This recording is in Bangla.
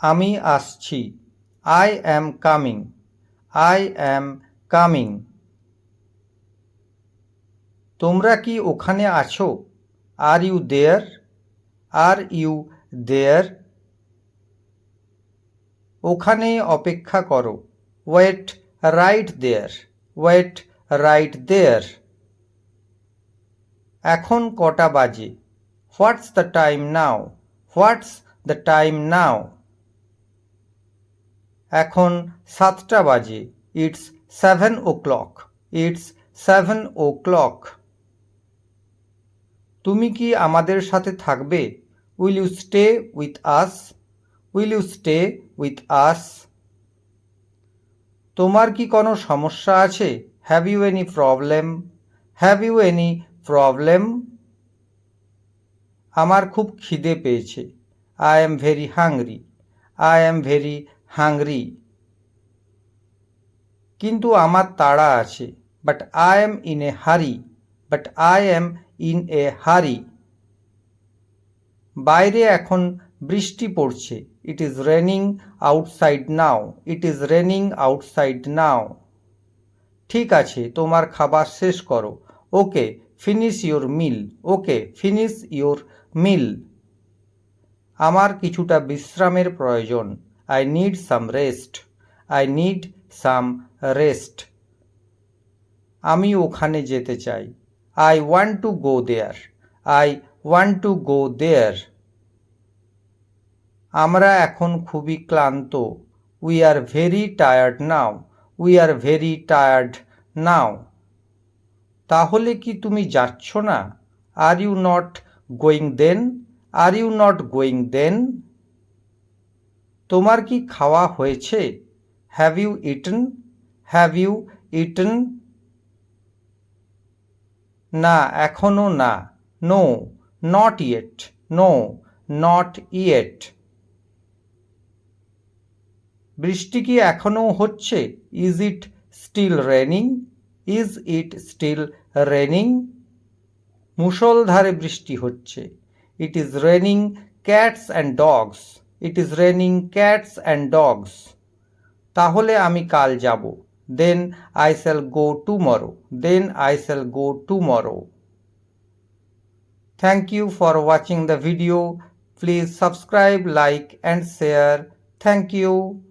আমি আসছি। I am coming I am coming তোমরা কি ওখানে আছো? Are you there are you there ওখানে অপেক্ষা করো। Wait right there wait right there এখন কটা বাজে? What's the time now what's the time now এখন সাতটা বাজে। It's seven o'clock it's seven o'clock তুমি কি আমাদের সাথে থাকবে? Will you stay with us will you stay with us তোমার কি কোনো সমস্যা আছে? Have you any problem have you any problem আমার খুব খিদে পেয়েছে। I am very hungry I am very hungry. কিন্তু আমার তাড়া আছে but I am in a hurry but I am in a hurry বাইরে এখন বৃষ্টি পড়ছে it is raining outside now it is raining outside now ঠিক আছে, তোমার খাবার শেষ করো। Okay finish your meal okay finish your meal আমার কিছুটা বিশ্রামের প্রয়োজন। I need some rest I need some rest আমি ওখানে যেতে চাই। I want to go there I want to go there আমরা এখন খুবই ক্লান্ত। We are very tired now we are very tired now তাহলে কি তুমি যাচ্ছ না? Are you not going then are you not going then তোমার কি খাওয়া হয়েছে? Have you eaten have you eaten না, এখনও না। No not yet no not yet বৃষ্টি কি এখনও হচ্ছে? Is it still raining is it still raining মুষলধারে বৃষ্টি হচ্ছে। It is raining cats and dogs It is raining cats and dogs তাহলে আমি কাল যাব then I shall go tomorrow then I shall go tomorrow Thank you for watching the video. Please subscribe, like and share. Thank you.